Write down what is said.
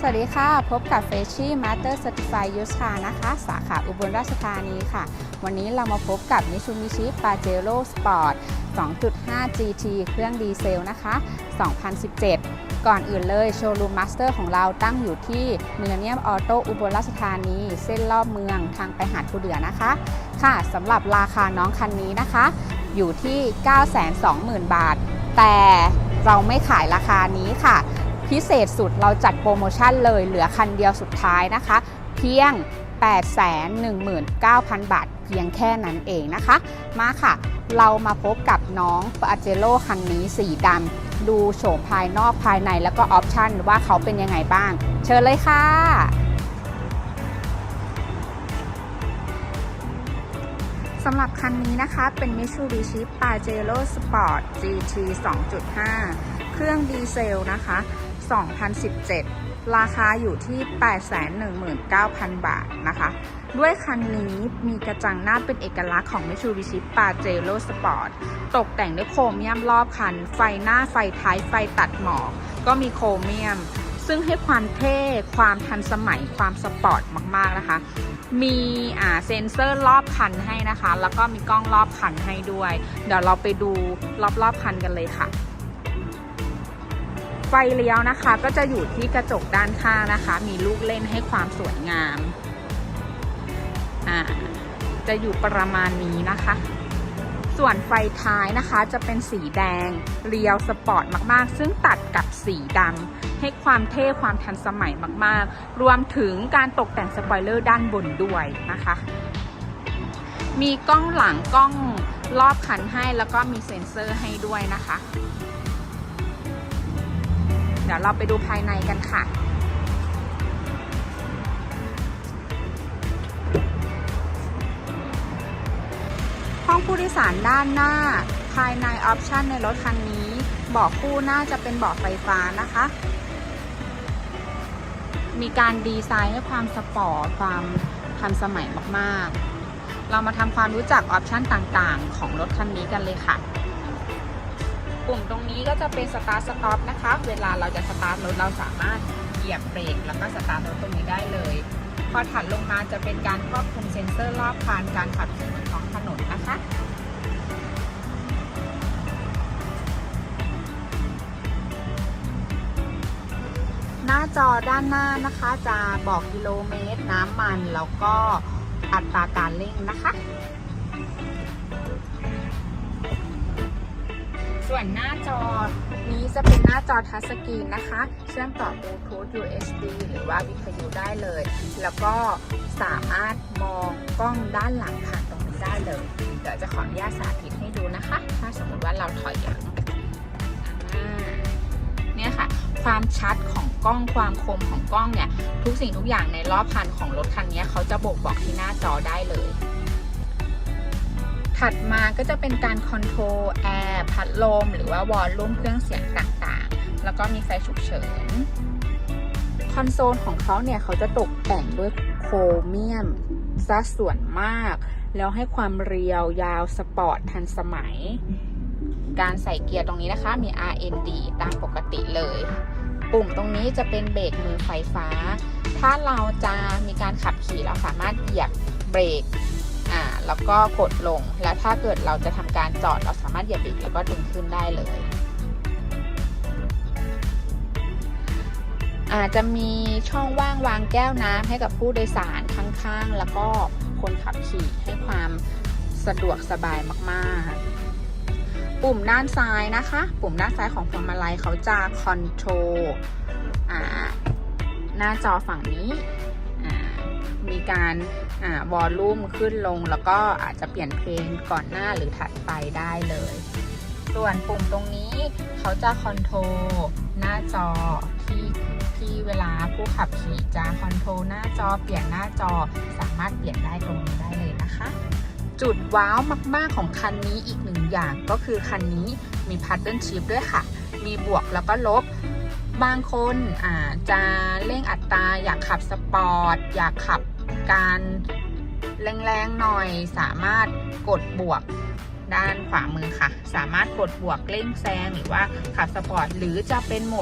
สวัสดีค่ะ พบกับเฟชี่มาสเตอร์สติฟายยูสคานะคะ สาขาอุบลราชธานีค่ะ วันนี้เรามาพบกับ Mitsubishi Pajero Sport 2.5 GT เครื่องดีเซลนะคะ 2017 ก่อนอื่นเลยโชว์รูมมาสเตอร์ของเราตั้งอยู่ที่เมืองเนียมออโต้อุบลราชธานี เส้นรอบเมืองทางไปหาดคูเดือนะคะ ค่ะสำหรับราคาน้องคันนี้นะคะ อยู่ที่ 920,000 บาท แต่เราไม่ขายราคานี้ค่ะ พิเศษสุดเราจัดโปรโมชั่นเลยเหลือคันเดียวสุดท้ายนะคะ เพียง 819,000 บาท เพียงแค่นั้นเองนะคะ มาค่ะ เรามาพบกับน้องปาเจโร่คันนี้สีดำดูโฉมภายนอกภายในแล้วก็ออปชั่นว่าเขาเป็นยังไงบ้าง เชิญเลยค่ะสำหรับคันนี้นะคะเป็น Mitsubishi Pajero Sport GT 2.5 เครื่องดีเซลนะคะ 2017 ราคาอยู่ที่ 819,000 บาทนะคะ ด้วยคันนี้มีกระจังหน้าเป็นเอกลักษณ์ของ Mitsubishi Pajero Sport ตกแต่งด้วยโครเมียมรอบคัน ไฟหน้าไฟท้ายไฟตัดหมอก ก็มีโครเมียม ซึ่งให้ความเท่ ความทันสมัย ความสปอร์ตมากๆนะคะมีอ่าเซ็นเซอร์รอบคันให้นะคะ แล้วก็มีกล้องรอบคันให้ด้วย เดี๋ยวเราไปดูรอบๆคันกันเลยค่ะ ไฟเลี้ยวนะคะ ก็จะอยู่ที่กระจกด้านข้างนะคะ มีลูกเล่นให้ความสวยงามอ่าจะอยู่ประมาณนี้นะคะ ส่วนไฟท้ายนะคะจะเป็นสีแดงเรียวสปอร์ตมากๆ ซึ่งตัดกับสีดำให้ความเท่ความทันสมัยมากๆ รวมถึงการตกแต่งสปอยเลอร์ด้านบนด้วยนะคะ มีกล้องหลังกล้องรอบคันให้แล้วก็มีเซ็นเซอร์ให้ด้วยนะคะ เดี๋ยวเราไปดูภายในกันค่ะห้องผู้โดยสารด้านหน้า ภายในออปชันในรถคันนี้เบาะคู่หน้าจะเป็นเบาะไฟฟ้านะคะ มีการดีไซน์ให้ความสปอร์ตความทันสมัยมาก ๆ เรามาทำความรู้จักออปชันต่างๆ ของรถคันนี้กันเลยค่ะ ปุ่มตรงนี้ก็จะเป็นสตาร์ทสต็อปนะคะ เวลาเราจะสตาร์ทรถเราสามารถเหยียบเบรกแล้วก็สตาร์ทรถตรงนี้ได้เลย พอถัดลงมาจะเป็นการควบคุมเซ็นเซอร์รอบคันการขับขี่บนท้องถนนนะคะหน้าจอด้านหน้านะคะจะบอกกิโลเมตร น้ำมัน แล้วก็อัตราการเร่งนะคะ ส่วนหน้าจอนี้จะเป็นหน้าจอทัชสกรีนนะคะ เชื่อมต่อบลูทูธ USB หรือว่าวิทยุได้เลย แล้วก็สามารถมองกล้องด้านหลังผ่านตรงนี้ได้เลย เดี๋ยวจะขออนุญาตสาธิตให้ดูนะคะ ถ้าสมมติว่าเราถอยหลังอ่าเนี่ยค่ะ ความชัดของกล้องความคมของกล้องเนี่ย ทุกสิ่งทุกอย่างในรอบคันของรถคันนี้เขาจะบ่งบอกที่หน้าจอได้เลย ถัดมาก็จะเป็นการคอนโทรลแอร์พัดลม หรือว่าวอลลุ่มเครื่องเสียงต่างๆ แล้วก็มีไฟฉุกเฉิน คอนโซลของเขาเนี่ยเขาจะตกแต่งด้วยโครเมียมซะส่วนมาก แล้วให้ความเรียวยาวสปอร์ตทันสมัย การใส่เกียร์ตรงนี้นะคะมี RND ตามปกติเลย ปุ่มตรงนี้จะเป็นเบรกมือไฟฟ้า ถ้าเราจะมีการขับขี่เราสามารถเหยียบเบรก แล้วก็กดลง แล้วถ้าเกิดเราจะทำการจอดเราสามารถเหยียบเบรกแล้วก็ดึงขึ้นได้เลยอาจจะมีช่องว่างวางแก้วน้ำให้กับผู้โดยสารข้างๆ แล้วก็คนขับขี่ให้ความสะดวกสบายมากๆ ปุ่มด้านซ้ายนะคะ ปุ่มด้านซ้ายของพวงมาลัยเขาจะคอนโทรลหน้าจอฝั่งนี้ มีการอ่าวอลลุ่มขึ้นลง แล้วก็อาจจะเปลี่ยนเพลงก่อนหน้าหรือถัดไปได้เลย ส่วนปุ่มตรงนี้เขาจะคอนโทรลหน้าจอที่ที่เวลาผู้ขับขี่จะคอนโทรลหน้าจอเปลี่ยนหน้าจอสามารถเปลี่ยนได้ตรงนี้ได้เลยนะคะ จุดว้าวมาก ๆ ของคันนี้อีกหนึ่งอย่างก็คือคันนี้มีพัดเดิลชิพด้วยค่ะ มีบวกแล้วก็ลบบางคนอาจจะเร่งอัตราอยากขับสปอร์ต อยากขับ การแรงๆหน่อยสามารถกดบวกด้านขวามือค่ะ สามารถกดบวกเร่งแซงหรือว่าขับสปอร์ตหรือจะเป็นโหมด